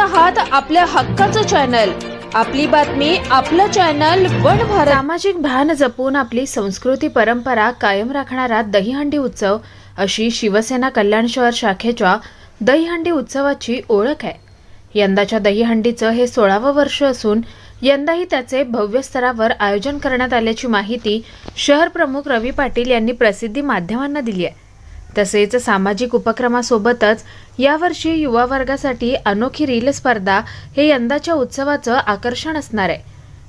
आहात आपल्या हक्काचं चॅनल. आपली बातमी आपलं चॅनल वन भारत. सामाजिक भान जपून आपली संस्कृती परंपरा कायम राखणारा दहीहंडी उत्सव अशी शिवसेना कल्याण शहर शाखेच्या दहीहंडी उत्सवाची ओळख आहे. यंदाच्या दहीहंडीचं हे सोळावं वर्ष असून यंदाही त्याचे भव्य स्तरावर आयोजन करण्यात आल्याची माहिती शहर प्रमुख रवी पाटील यांनी प्रसिद्धी माध्यमांना दिली आहे. तसेच सामाजिक उपक्रमासोबतच यावर्षी युवा वर्गासाठी अनोखी रील स्पर्धा हे यंदाच्या उत्सवाचं आकर्षण असणार आहे.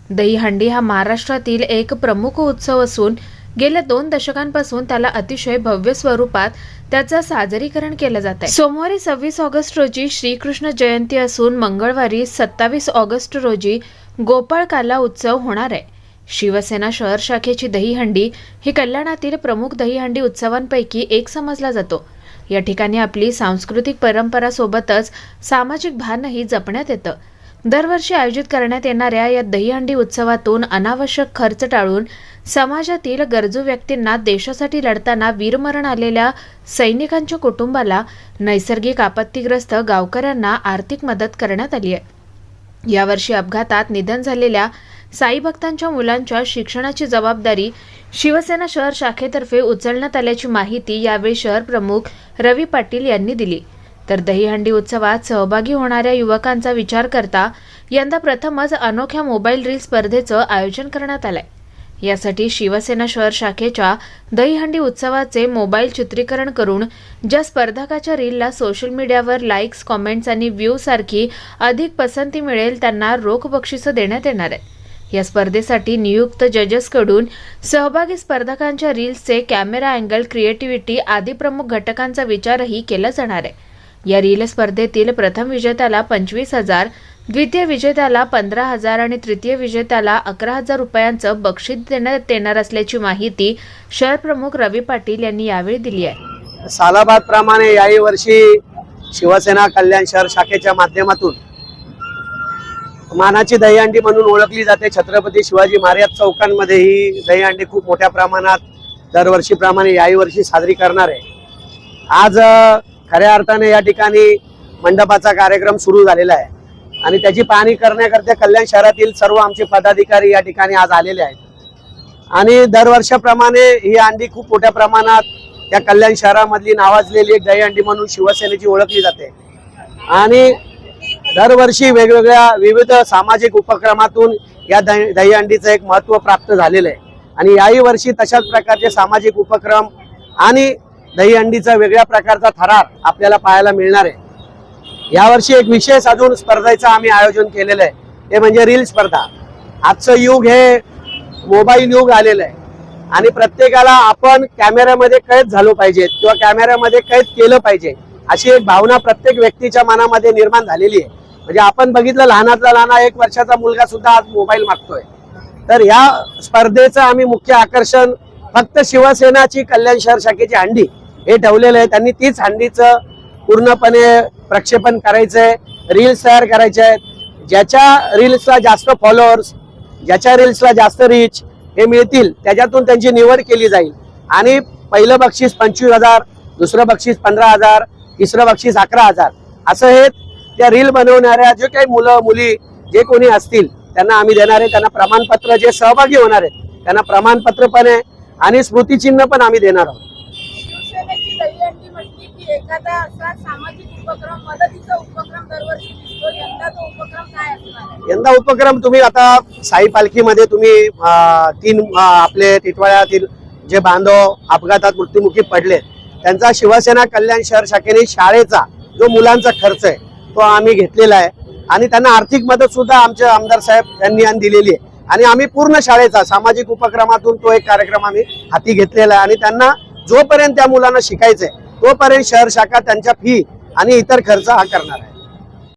दहीहंडी हा महाराष्ट्रातील एक प्रमुख उत्सव असून गेल्या दोन दशकांपासून त्याला अतिशय भव्य स्वरूपात त्याचं सादरीकरण केलं जात आहे. सोमवारी सव्वीस ऑगस्ट रोजी श्रीकृष्ण जयंती असून मंगळवारी सत्तावीस ऑगस्ट रोजी गोपाळकाला उत्सव होणार आहे. शिवसेना शहर शाखेची दहीहंडी ही कल्याणातील प्रमुख दहीहंडी उत्सवांपैकी एक समजला जातो. या ठिकाणी आपली सांस्कृतिक परंपरासोबतच सामाजिक भानही जपण्यात येतं. दरवर्षी आयोजित करण्यात येणाऱ्या या दहीहंडी उत्सवातून अनावश्यक खर्च टाळून समाजातील गरजू व्यक्तींना देशासाठी लढताना वीरमरण आलेल्या सैनिकांच्या कुटुंबाला नैसर्गिक आपत्तीग्रस्त गावकऱ्यांना आर्थिक मदत करण्यात आली आहे. यावर्षी अपघातात निधन झालेल्या साई भक्तांच्या मुलांच्या शिक्षणाची जबाबदारी शिवसेना शहर शाखेतर्फे उचलण्यात आल्याची माहिती यावेळी शहर प्रमुख रवी पाटील यांनी दिली. तर दहीहंडी उत्सवात सहभागी होणाऱ्या युवकांचा विचार करता यंदा प्रथमच अनोख्या मोबाईल रील स्पर्धेचं आयोजन करण्यात आलंय. यासाठी शिवसेना शहर शाखेच्या दहीहंडी उत्सवाचे मोबाईल चित्रीकरण करून ज्या स्पर्धकाच्या रीलला सोशल मीडियावर लाईक्स कॉमेंट्स आणि व्ह्यू सारखी अधिक पसंती मिळेल त्यांना रोख बक्षिसं देण्यात येणार आहे या स्पर्धेसाठी नियुक्त जजेसकडून सहभागी स्पर्धकांच्या रील्सचे कॅमेरा अँगल क्रिएटिव्हिटी आदी प्रमुख घटकांचा विचारही केला जाणार आहे. या रील स्पर्धेतील प्रथम विजेत्याला पंचवीस हजार द्वितीय विजेत्याला पंधरा हजार आणि तृतीय विजेत्याला अकरा हजार रुपयांचं बक्षीस देण्यात येणार असल्याची माहिती शहर प्रमुख रवी पाटील यांनी यावेळी दिली आहे. सालाबाद प्रमाणे याही वर्षी शिवसेना कल्याण शहर शाखेच्या माध्यमातून मानाची दहीहंडी म्हणून ओळखली जाते. छत्रपती शिवाजी महाराज चौकांमध्ये ही दहीहंडी खूप मोठ्या प्रमाणात दरवर्षीप्रमाणे याही वर्षी साजरी करणार आहे. आज खऱ्या अर्थाने या ठिकाणी मंडपाचा कार्यक्रम सुरू झालेला आहे. आणि त्याची पाहणी करण्याकरता कल्याण शहरातील सर्व आमचे पदाधिकारी या ठिकाणी आज आलेले आहेत. आणि दरवर्षाप्रमाणे ही अंडी खूप मोठ्या प्रमाणात या कल्याण शहरामधली नावाजलेली एक दहीहंडी म्हणून शिवसेनेची ओळखली जाते. आणि दरवर्षी वेगवेगळ्या विविध सामाजिक उपक्रमातून या दही दहीहंडीचं एक महत्त्व प्राप्त झालेलं आहे. आणि याही वर्षी तशाच प्रकारचे सामाजिक उपक्रम आणि दहीहंडीचा वेगळ्या प्रकारचा थरार आपल्याला पाहायला मिळणार आहे. यावर्षी एक विशेष अजून स्पर्धेचं आम्ही आयोजन केलेलं आहे. ते म्हणजे रील स्पर्धा. आजचं युग हे मोबाईल युग आलेलं आहे. आणि प्रत्येकाला आपण कॅमेऱ्यामध्ये कैद झालो पाहिजे किंवा कॅमेऱ्यामध्ये कैद केलं पाहिजे. अशी एक भावना प्रत्येक व्यक्तीच्या मनामध्ये निर्माण झालेली आहे. म्हणजे आपण बघितलं लहानातला लहान एक वर्षाचा मुलगा सुद्धा आज मोबाईल मागतोय. तर ह्या स्पर्धेचं आम्ही मुख्य आकर्षण फक्त शिवसेनाची कल्याण शहर शाखेची हंडी हे ठेवलेलं आहे. त्यांनी तीच हंडीचं पूर्णपणे प्रक्षेपण करायचंय रील्स तयार करायचे आहेत. ज्याच्या रील्सला जास्त फॉलोअर्स ज्याच्या रील्सला जास्त रीच हे मिळतील त्याच्यातून त्यांची निवड केली जाईल. आणि पहिलं बक्षीस पंचवीस हजार दुसरं बक्षीस पंधरा हजार तिसरं बक्षीस अकरा हजार. असं हे त्या रील बनवणाऱ्या जे काही मुलं मुली जे कोणी असतील त्यांना आम्ही देणार आहे. त्यांना प्रमाणपत्र जे सहभागी होणार आहेत त्यांना प्रमाणपत्र पण आहे आणि स्मृतिचिन्ह पण आम्ही देणार आहोत. यंदा उपक्रम तुम्ही आता साई पालखीमध्ये तुम्ही तीन आपले टिटवाळ्यातील जे बांधव अपघातात मृत्युमुखी पडले त्यांचा शिवसेना कल्याण शहर शाखेने शाळेचा जो मुलांचा खर्च आहे तो आम्ही घेतलेला आहे. आणि त्यांना आर्थिक मदत सुद्धा आमचे आमदार साहेब यांनी दिलेली आहे. आणि आम्ही पूर्ण शाळेचा सामाजिक उपक्रमातून तो एक कार्यक्रम आम्ही हाती घेतलेला आहे. आणि त्यांना जोपर्यंत त्या मुलांना शिकायचंय तोपर्यंत शहर शाखा त्यांच्या फी आणि इतर खर्च हा करणार आहे.